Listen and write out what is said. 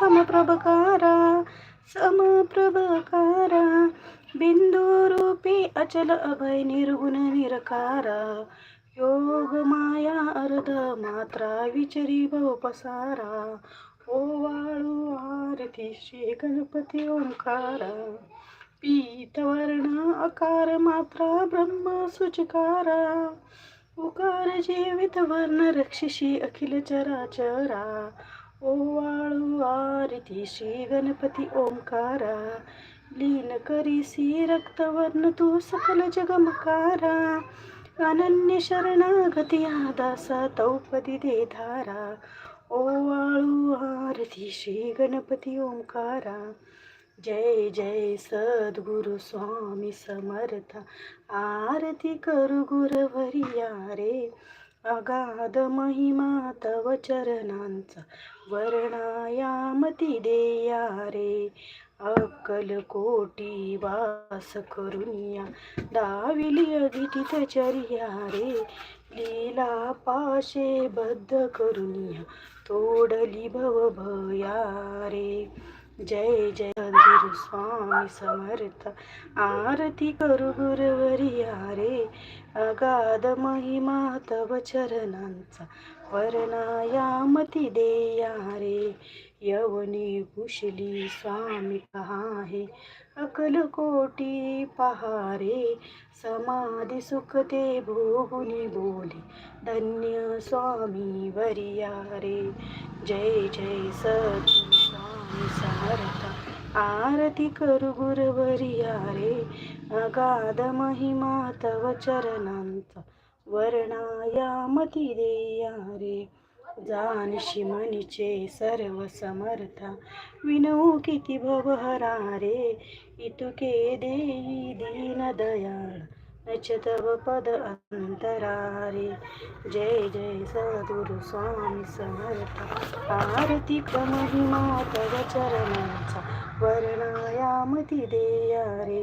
समप्रभकारा समप्रभकारा बिंदुरूपी अचल अभय निर्गुण निरकारा योग माया अर्ध मात्रा विचरी भव ओ ओवाळू आरती श्री गणपती ओंकारा पीतवर्ण आकार मात्रा ब्रह्म सुचकारा उकार जीवित वर्ण रक्षिषी अखिल चराचरा ओवाळू मारुती श्री गणपती ओंकारा. लीन करीसी रक्तवर्ण तू सकल जगमकारा. अनन्य शरणागती दासा तौपदी दे धारा. ओवाळू आरती श्री गणपती ओंकारा. जय जय सद्गुरु स्वामी समर्थ. आरती करू गुरवरिया रे. अगाध महिमा तव चरणांचा वर्णायामती देया रे. अक्कल कोटी वास करुनिया दाविली अगिटित चर्या रे. लीला पाशे बद्ध करुनिया तोडली भव भया रे. जय जय गुरु स्वामी समर्थ. आरती करू गुरुवरिया रे अगाध महिमा तव चरणांचा. वर्णायामती देया रे यवने कुशली स्वामी पहाहे अकलकोटी पहारे. समाधी सुख ते भोगुनी बोले. धन्य स्वामी वरिया रे जय जय सद्गुरु स्वामी समर्थ आरती करू गुरुवरिया रे अगाध महिमा तव चरणांचा वर्णायामती देया रे जानशी मनीचे सर्व समर्था विनऊ किती भवहरा रे इतुके देई दीन दयाळ नचतव पद अंतरारे जय जय सद्गुरु स्वामी समर्थ। आरती महिमा तव चरणाचा वर्णायामती देया रे।